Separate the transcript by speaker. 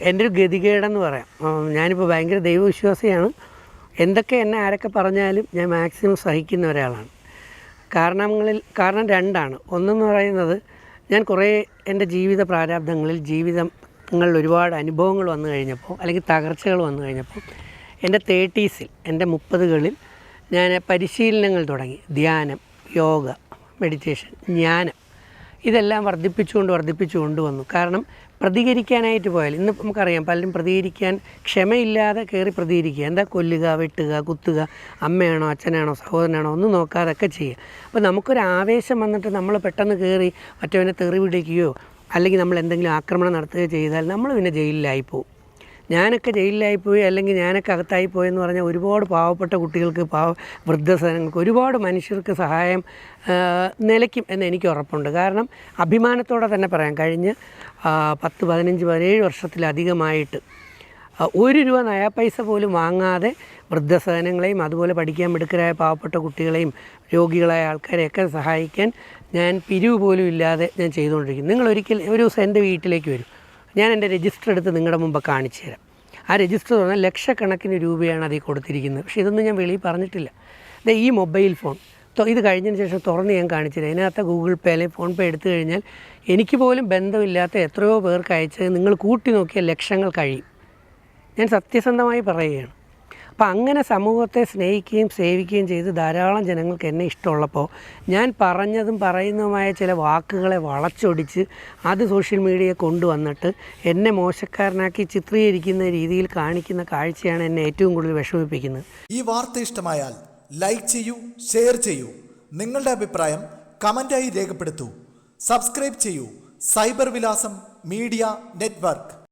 Speaker 1: എന്റെ ഒരു ഗതികേടെന്ന് പറയാം. ഞാനിപ്പോൾ ഭയങ്കര ദൈവവിശ്വാസിയാണ്. എന്തൊക്കെ എന്നെ ആരൊക്കെ പറഞ്ഞാലും ഞാൻ മാക്സിമം സഹിക്കുന്ന ഒരാളാണ്. കാരണങ്ങളിൽ കാരണം രണ്ടാണ്. ഒന്നെന്ന് പറയുന്നത് ഞാൻ കുറേ എന്റെ ജീവിത പ്രാരാബ്ദങ്ങളിൽ ജീവിതങ്ങളിൽ ഒരുപാട് അനുഭവങ്ങൾ വന്നു കഴിഞ്ഞപ്പോൾ അല്ലെങ്കിൽ തകർച്ചകൾ വന്നു കഴിഞ്ഞപ്പോൾ എന്റെ തേർട്ടീസിൽ എന്റെ മുപ്പതുകളിൽ ഞാൻ പരിശീലനങ്ങൾ തുടങ്ങി. ധ്യാനം യോഗ മെഡിറ്റേഷൻ ജ്ഞാനം. ഇതെല്ലാം വർദ്ധിപ്പിച്ചുകൊണ്ട് വർദ്ധിപ്പിച്ചു കൊണ്ടുവന്നു. കാരണം പ്രതികരിക്കാനായിട്ട് പോയാൽ ഇന്ന് നമുക്കറിയാം പലരും പ്രതികരിക്കാൻ ക്ഷമയില്ലാതെ കയറി പ്രതികരിക്കുക. എന്താ കൊല്ലുക വെട്ടുക കുത്തുക അമ്മയാണോ അച്ഛനാണോ സഹോദരനാണോ ഒന്നും നോക്കാതൊക്കെ ചെയ്യുക. അപ്പോൾ നമുക്കൊരു ആവേശം വന്നിട്ട് നമ്മൾ പെട്ടെന്ന് കയറി മറ്റവനെ തെറി പിടിക്കുകയോ അല്ലെങ്കിൽ നമ്മൾ എന്തെങ്കിലും ആക്രമണം നടത്തുകയോ ചെയ്താൽ നമ്മൾ പിന്നെ ജയിലിലായി പോകും ഞാനൊക്കെ ജയിലിലായി പോയി അല്ലെങ്കിൽ ഞാനൊക്കെ അകത്തായി എന്ന് പറഞ്ഞാൽ ഒരുപാട് പാവപ്പെട്ട കുട്ടികൾക്ക് പാവ വൃദ്ധസനങ്ങൾക്ക് ഒരുപാട് മനുഷ്യർക്ക് സഹായം നിലയ്ക്കും എന്ന് എനിക്ക് ഉറപ്പുണ്ട്. കാരണം അഭിമാനത്തോടെ തന്നെ പറയാം കഴിഞ്ഞ് പത്ത് പതിനഞ്ച് പതിനേഴ് വർഷത്തിലധികമായിട്ട് ഒരു രൂപ നയാ പൈസ പോലും വാങ്ങാതെ വൃദ്ധസദനങ്ങളെയും അതുപോലെ പഠിക്കാൻ മിടുക്കരായ പാവപ്പെട്ട കുട്ടികളെയും രോഗികളായ ആൾക്കാരെയൊക്കെ സഹായിക്കാൻ ഞാൻ പിരിവ് പോലും ഇല്ലാതെ ഞാൻ ചെയ്തുകൊണ്ടിരിക്കുന്നു. നിങ്ങൾ ഒരിക്കൽ ഒരു ദിവസം എന്റെ വീട്ടിലേക്ക് വരും. ഞാൻ എന്റെ രജിസ്റ്റർ എടുത്ത് നിങ്ങളുടെ മുമ്പ് കാണിച്ചു തരാം. ആ രജിസ്റ്റർ പറഞ്ഞാൽ ലക്ഷക്കണക്കിന് രൂപയാണ് അതിൽ കൊടുത്തിരിക്കുന്നത്. പക്ഷേ ഇതൊന്നും ഞാൻ വെളിയിൽ പറഞ്ഞിട്ടില്ല. ദേ ഈ മൊബൈൽ ഫോൺ ഇത് കഴിഞ്ഞതിന് ശേഷം തുറന്ന് ഞാൻ കാണിച്ചു തരാം. ഇതിനകത്ത് ഗൂഗിൾ പേ അല്ലെങ്കിൽ ഫോൺ പേ എടുത്തു കഴിഞ്ഞാൽ എനിക്ക് പോലും ബന്ധമില്ലാത്ത എത്രയോ പേർക്ക് അയച്ചത് നിങ്ങൾ കൂട്ടി നോക്കിയ ലക്ഷങ്ങൾ കഴിയും. ഞാൻ സത്യസന്ധമായി പറയുകയാണ്. അപ്പം അങ്ങനെ സമൂഹത്തെ സ്നേഹിക്കുകയും സേവിക്കുകയും ചെയ്ത് ധാരാളം ജനങ്ങൾക്ക് എന്നെ ഇഷ്ടമുള്ളപ്പോൾ ഞാൻ പറഞ്ഞതും പറയുന്നതുമായ ചില വാക്കുകളെ വളച്ചൊടിച്ച് അത് സോഷ്യൽ മീഡിയയെ കൊണ്ടുവന്നിട്ട് എന്നെ മോശക്കാരനാക്കി ചിത്രീകരിക്കുന്ന രീതിയിൽ കാണിക്കുന്ന കാഴ്ചയാണ് എന്നെ ഏറ്റവും കൂടുതൽ വിഷമിപ്പിക്കുന്നത്.
Speaker 2: ഈ വാർത്ത ഇഷ്ടമായാൽ ലൈക്ക് ചെയ്യൂ ഷെയർ ചെയ്യൂ. നിങ്ങളുടെ അഭിപ്രായം കമന്റായി രേഖപ്പെടുത്തൂ. സബ്സ്ക്രൈബ് ചെയ്യൂ. സൈബർ വിലാസം മീഡിയ നെറ്റ്വർക്ക്.